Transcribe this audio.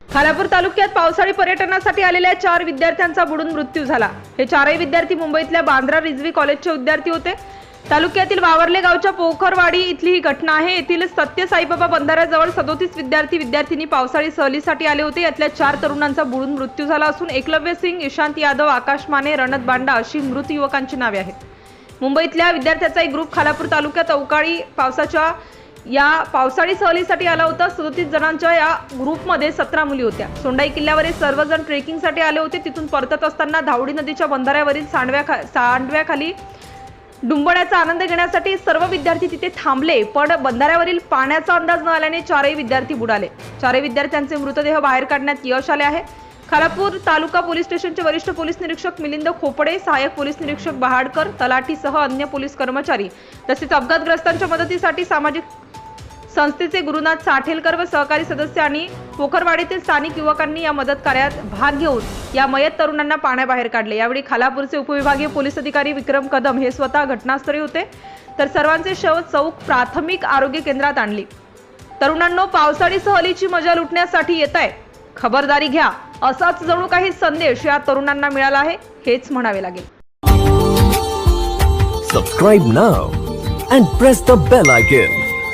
खालापूर तालुक्यात पावसाळी पर्यटनासाठी आलेल्या चार विद्यार्थ्यांचा बुडून मृत्यू झाला. हे चारही विद्यार्थी मुंबईतल्या बांद्रा रिजवी कॉलेजचे विद्यार्थी होते. तालुक्यातील वावरले गावच्या पोखरवाडी इथली ही घटना आहे. येथील सत्य साईबाबा बंधाऱ्याजवळ सदोतीस विद्यार्थी विद्यार्थिनी पावसाळी सहलीसाठी आले होते. यातल्या चार तरुणांचा बुडून मृत्यू झाला असून एकलव्य सिंग इशांत यादव आकाश माने रणत बांडा अशी मृत युवकांची नावे आहेत. मुंबईतल्या विद्यार्थ्याचा एक ग्रुप खालापूर तालुक्यात अवकाळी पावसाच्या या पावसाळी सहलीसाठी आला होता. सदोतीस जणांच्या या ग्रुपमध्ये सतरा मुली होत्या. सोंडाई किल्ल्यावरील सर्वजण ट्रेकिंगसाठी आले होते. तिथून परतत असताना धावडी नदीच्या बंधाऱ्यावरील सांडव्या सांडव्याखाली डुंबण्याचा आनंद घेण्यासाठी सर्व विद्यार्थी तिथे थांबले. पण बंधाऱ्यावरील पाण्याचा अंदाज न आल्याने चारही विद्यार्थी बुडाले. चारही विद्यार्थ्यांचे मृतदेह बाहेर काढण्यात यश आले आहे. खालापूर तालुका पोलीस स्टेशनचे वरिष्ठ पोलीस निरीक्षक मिलिंद खोपडे सहाय्यक पोलीस निरीक्षक बहाडकर तलाठीसह अन्य पोलीस कर्मचारी तसेच अपघातग्रस्तांच्या मदतीसाठी सामाजिक संस्थेचे गुरुनाथ साठेलकर व सहकारी सदस्यांनी पोखरवाडीतील स्थानिक युवकांनी या मदत कार्यात भाग घेऊन या मयत तरुणांना पाण्याबाहेर काढले. यावेळी खालापूरचे उपविभागीय पोलीस अधिकारी विक्रम कदम हे स्वतः घटनास्थळी होते. तर सर्वांचे शव चौक प्राथमिक आरोग्य केंद्रात आणली. तरुणांनो पावसाळी सहलीची मजा लुटण्यासाठी येत आहे खबरदारी घ्या. असाच जणू काही संदेश या तरुणांना मिळाला आहे हेच म्हणावे लागेल. Subscribe now and press the bell icon